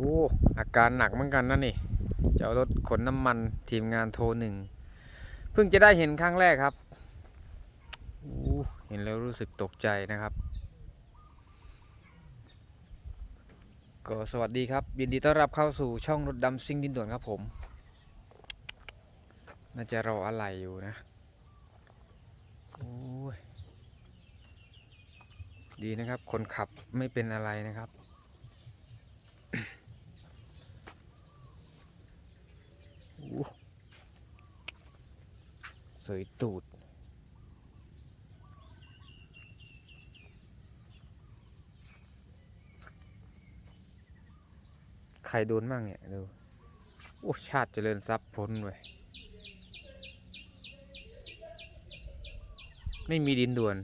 โอ้อาการหนักเหมือนกันนะนี่จะเอารถขนน้ำมันทีมงานโทรหนึ่งเพิ่งจะได้เห็นครั้งแรกครับเห็นแล้วรู้สึกตกใจนะครับ ก็สวัสดีครับ ยินดีต้อนรับเข้าสู่ช่องรถดำซิ่งดินด่วนครับผม น่าจะรออะไรอยู่นะดีนะครับ คนขับไม่เป็นอะไรนะครับ อู้เส ยตูด ใครโดนมั่งเนี่ยดูโอ้ชาติเจริญทรัพย์พ้นเว้ยไม่มีดินด่วน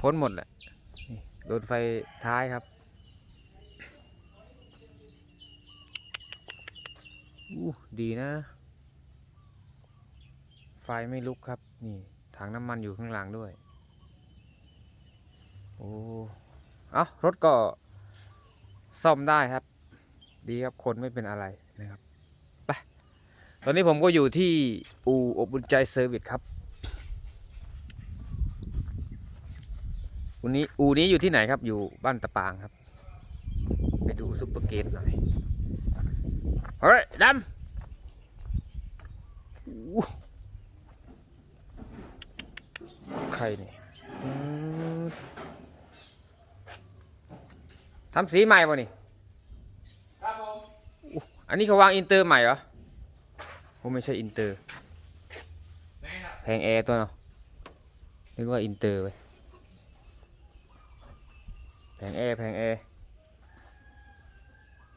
พ้นหมดแหละโดนไฟท้ายครับ อู้ดีนะ ไฟไม่ลุกครับ นี่ถังน้ำมันอยู่ข้างหลังด้วย โอ้เอารถก็ซ่อมได้ครับ ดีครับคนไม่เป็นอะไรนะครับไปตอนนี้ผมก็อยู่ที่อู่อบอุ่นใจเซอร์วิสครับอูนี้อูนี้อยู่ที่ไหนครับอยู่บ้านตะปางครับ ไปดูซุปเปอร์เกตหน่อย เฮ้ยดำอู้ใครนี่อืมทำสีใหม่ป่ะนี่ ครับผมอู้อันนี้เขาวางอินเตอร์ใหม่เหรอโอ้ไม่ใช่อินเตอร์ไหนครับแพงแอร์ตัวเนาะนึกว่าอินเตอร์ไปแพงแอร์แพงแอร์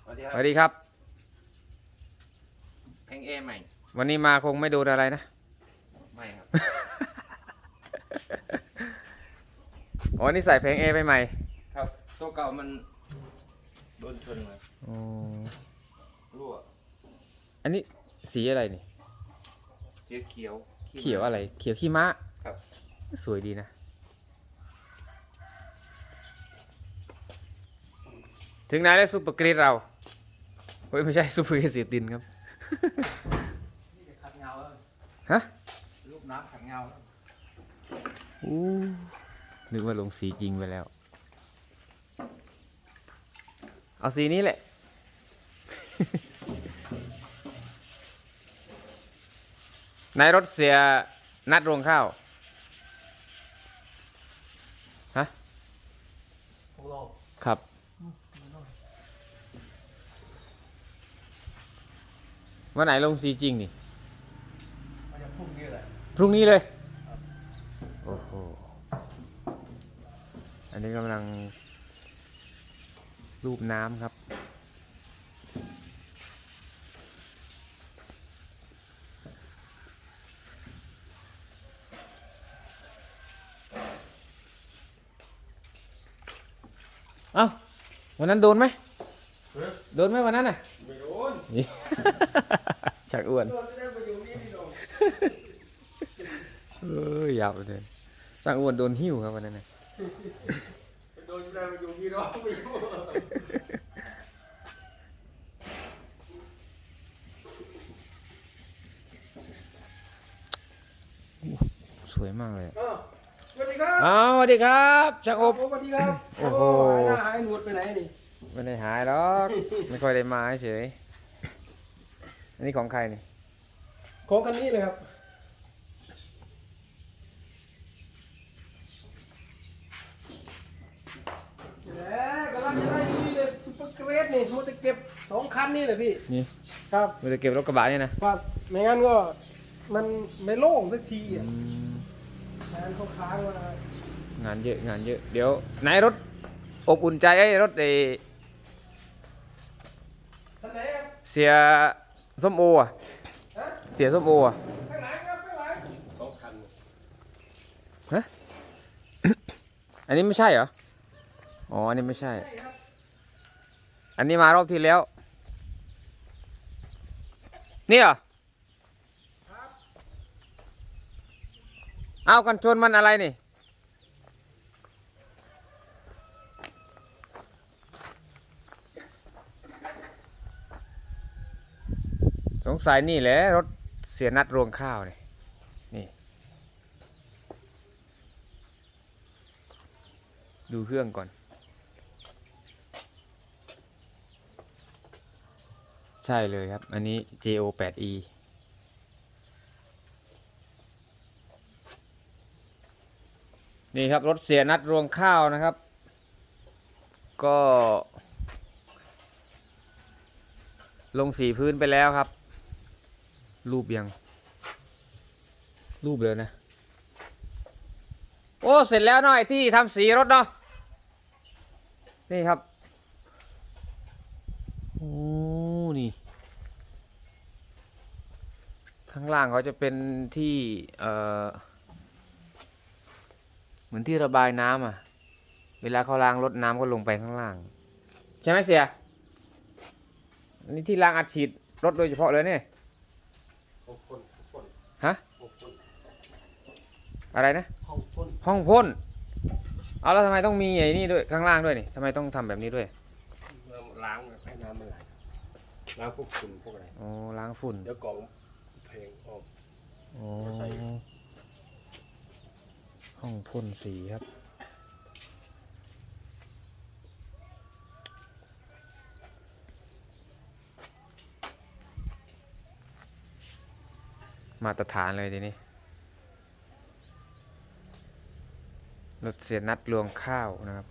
สวัสดีคสรับ วัสดีครับ เพล งเอใหม่วันนี้มาคงไม่โดนอะไรนะ ไม่ครับ อ๋อนี่ใส่แพงแอร์ไปใหม่ครับ ตัวเก่ามันโดนชนมาอ๋อรั่วอันนี้สีอะไรนี่ เขียวเขียวขี้เขียวอะไร เขียวขี้ม้า ครับ สวยดีนะ ถึงไหนแล้วซุปเปอร์กรีดเรา เฮ้ยไม่ใช่ซุปเปอร์กรีดสีตินครับ นี่จะขัดเงาแล้วฮะรูปน้ำขัดเงาแล้วอู้นึกว่าลงสีจริงไปแล้ว เอาสีนี้แหละ ในรถเสียนัดรวงข้าว ฮะ พวกเราครับ วันไหนลงสีจริงนี่มันจะพุ่งนี่แหละ พรุ่งนี้เลยโอ้โหอันนี้กำลัง รูปน้ำครับ เอ้าวันนั้นโดนไหม โดนไหมวันนั้นน่ะไม่โด นนี่ ชักอ้วนโดนจะได้ไปอยู่นี่ไม่โดนเอ้ยยาวเลยช่างอ้วนโดนหิ้วครับวันนั้นนะโดนจะได้ไปอยู่นี่ร้องไม่รู้สวยมากเลยอ้าวสวัสดีครับอ้าวสวัสดีครับช่างอบสวัสดีครับ โอ้โหหายหน้าหายหนวดไปไหนนี่ไม่ได้หายหรอก ไม่ค่อยได้มาเฉย อันนี้ของใครนี่ของคันนี้เลยครับ แหมกำลังจะได้ที่เลยซุปเปอร์เกรดนี่มันจะเก็บสองคันนี่เลยพี่ นี่ครับมันจะเก็บรถกระบะนี่นะว่าไม่งั้นก็มันไม่โล่งสักทีอือะมงานเขาค้างมางานเยอะงานเยอะเดี๋ยวไหนรถอบอุ่นใจไอ้รถไอ้ ท่านไหนครับเสีย ส้มโออะฮะเสียส้มโออะข้างหลังครับข้างหลังสองคันอันนี้ไม่ใช่เหรอ อ๋อ อันนี้ไม่ใช่ใช่ครับอันนี้มารอบที่แล้ว นี่เหรอครับเอากันชนมันอะไรนี่ สงสัยนี่แหละรถเสียนัดรวงข้าวเนี่ยนี่ ดูเครื่องก่อน ใช่เลยครับ อันนี้ JO 8 E นี่ครับ รถเสียนัดรวงข้าวนะครับ ก็ ลงสีพื้นไปแล้วครับ รูปยัง รูปเลยนะ โอ้ เสร็จแล้วหน่อยที่ทำสีรถเนาะ นี่ครับ โอ้ นี่ ข้างล่างเขาจะเป็นที่ เอ่อ เหมือนที่ระบายน้ำอะ เวลาเขาล้างรถน้ำก็ลงไปข้างล่าง ใช่ไหมเสียนนี้ที่ล้างอัดฉีดรถโดยเฉพาะเลยเนี่ย ห้องพ่นห้องพ่นฮะ ห้องพ่นอะไรนะ ห้องพ่นห้องพ่น เอาแล้วทำไมต้องมีไอ้นี่ด้วยข้างล่างด้วยนี่ทำไมต้องทำแบบนี้ด้วยล้างให้น้ำมันไหลล้างพวกฝุ่นพวกอะไรอ๋อ ล้างฝุ่น เดี๋ยวกล่องเพลงออก อ๋อใส่ห้องพ่นสีครับ มาตรฐานเลยทีนี้รถเสียนัดรวงข้าวนะครับ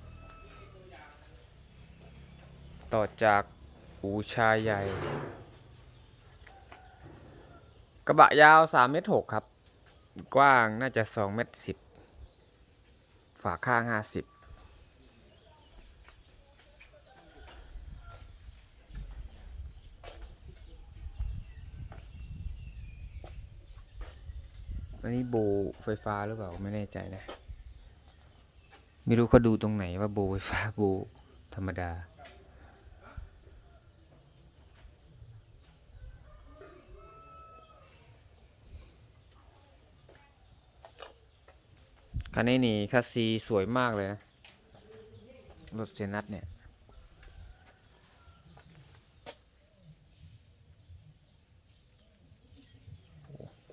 ต่อจากอูชายใหญ่ กระบะยาว3เมตร6ครับ กว้างน่าจะ2เมตร10 ฝาข้าง 50 อันนี้โบไฟฟ้าหรือเปล่าไม่แน่ใจนะ ไม่รู้เขาดูตรงไหนว่าโบไฟฟ้าโบธรรมดา คันนี้นี่คัสซีสวยมากเลยนะ รถเซนัทเนี่ย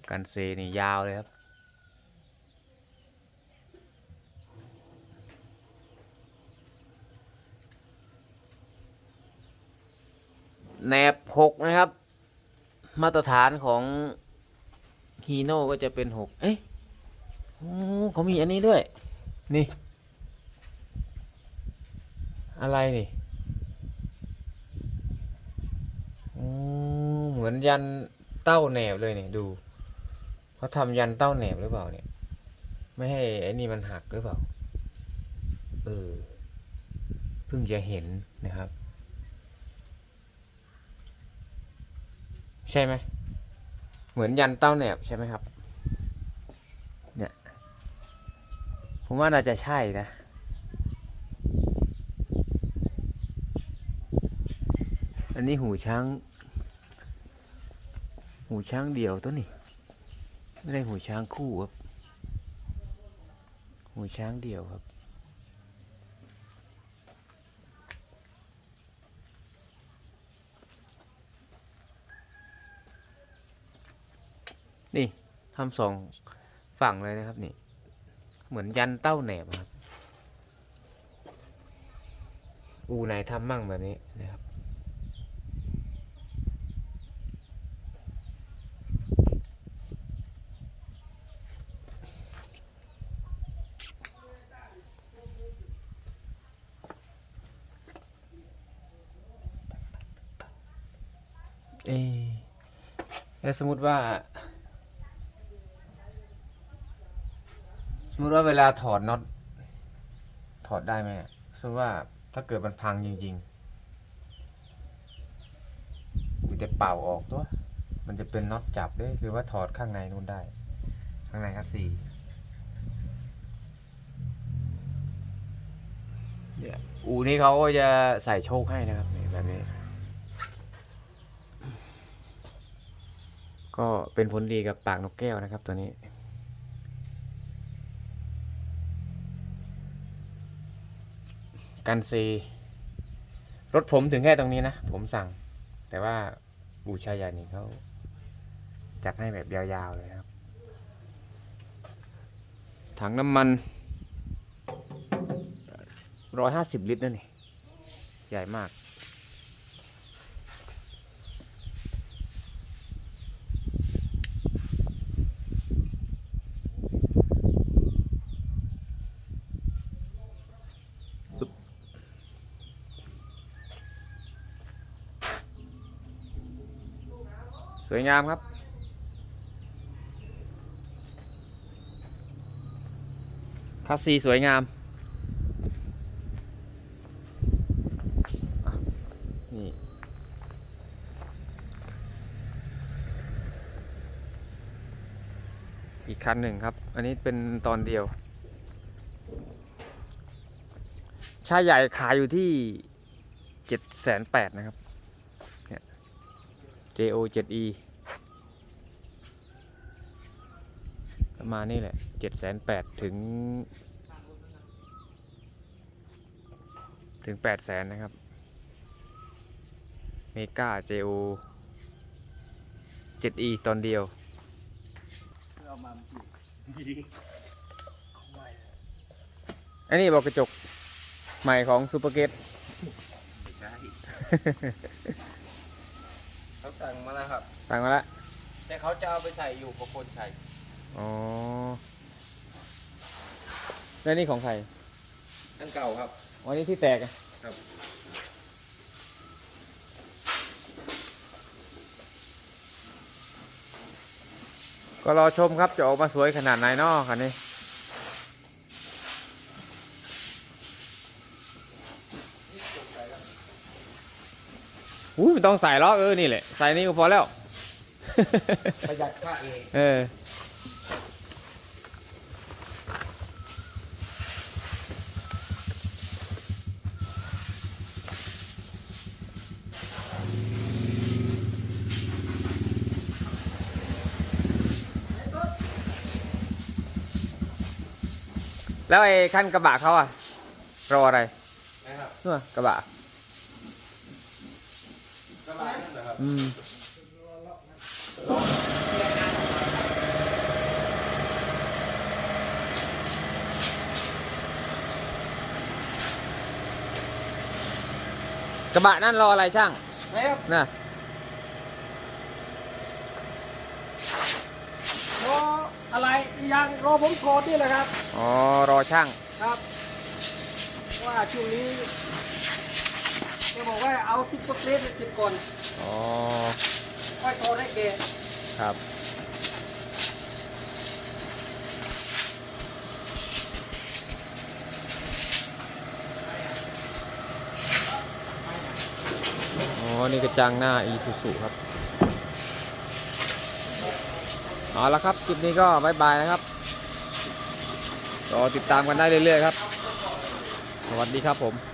โอ้กันเซนี่ยาวเลยครับ แนบหกนะครับ มาตรฐานของฮีโน่ก็จะเป็นหกเอ๊ะโอ้เขามีอันนี้ด้วย นี่ อะไรนี่โอ้เหมือนยันเต้าแหนบเลยเนี่ยดู เขาทำยันเต้าแหนบหรือเปล่าเนี่ย ไม่ให้ไอ้นี่มันหักหรือเปล่า เออ เพิ่งจะเห็นนะครับ ใช่ไหม เหมือนยันเต้าแหนบใช่ไหมครับ เนี่ย ผมว่าน่าจะใช่นะอันนี้หูช้าง หูช้างเดี่ยวตัวนี้ ไม่ได้หูช้างคู่ครับหูช้างเดี่ยวครับ นี่ทำสองฝั่งเลยนะครับนี่เหมือนยันเต้าแหนบครับ อูไหนทำมั่งแบบนี้นะครับ เอแล้วสมมติว่า สมมติว่าเวลาถอดน็อตถอดได้ไหมอะสมมติว่าถ้าเกิดมันพังจริงๆมันจะเป่าออกตัว มันจะเป็นน็อตจับด้วยหรือว่าถอดข้างในนู่นได้ ข้างในคัสซีเนี่ยอูนี่เขาก็จะใส่โชคให้นะครับแบบนี้ ก็เป็นผลดีกับปากนกแก้วนะครับตัวนี้ กันซีรถผมถึงแค่ตรงนี้นะ ผมสั่ง แต่ว่าบูชายันนี่เขาจัดให้แบบยาวๆเลยครับ ถังน้ำมันร้อยห้าสิบลิตรนั่นนี่ใหญ่มาก สวยงามครับคัสซีสวยงาม นี่ อีกคันหนึ่งครับ อันนี้เป็นตอนเดียว ชายใหญ่ขายอยู่ที่เจ็ดแสนแปดนะครับ JO 7E ประมาณนี้แหละเจ็ดแสนแปดถึง ถึงแปดแสนนะครับ เมกา JO 7E ตอนเดียวเอามาดีอันนี้บอกกระจกใหม่ของซูเปอร์เกตไม่ใช่ แล้วครับ สั่งมาแล้วแต่เขาจะเอาไปใส่อยู่กับคนใส่อ๋อแล้วนี่ของใครอันเก่าครับ วันนี้ที่แตกอะครับก็รอชมครับจะออกมาสวยขนาดไหนเนาะคันนี้ อุ้ยไม่ต้องใส่ล้อกเออนี่แหละใส่นี่ก็พอแล้ว ประหยัดค่าเองเออแล้วไอ้คันกระบะเขาอะรออะไรนะครับนู่นอะกระบะ กระบะนั่นเหร อครับอืมกระบะนั่นรออะไรช่างแล้วน่ะรออะไรยังรอผมถอดนี่แหละครับ อ๋อ รอช่างครับ ว่าช่วงนี้ แกบอกว่าเอาซุปเปอร์เกรดไปติดก่อนอ๋อค่อยถอดให้แกครับอ๋อนี่กระจังหน้าอีซูซูครับเอาละครับคลิปนี้ก็บายบายนะครับรอติดตามกันได้เรื่อยๆครับ สวัสดีครับผม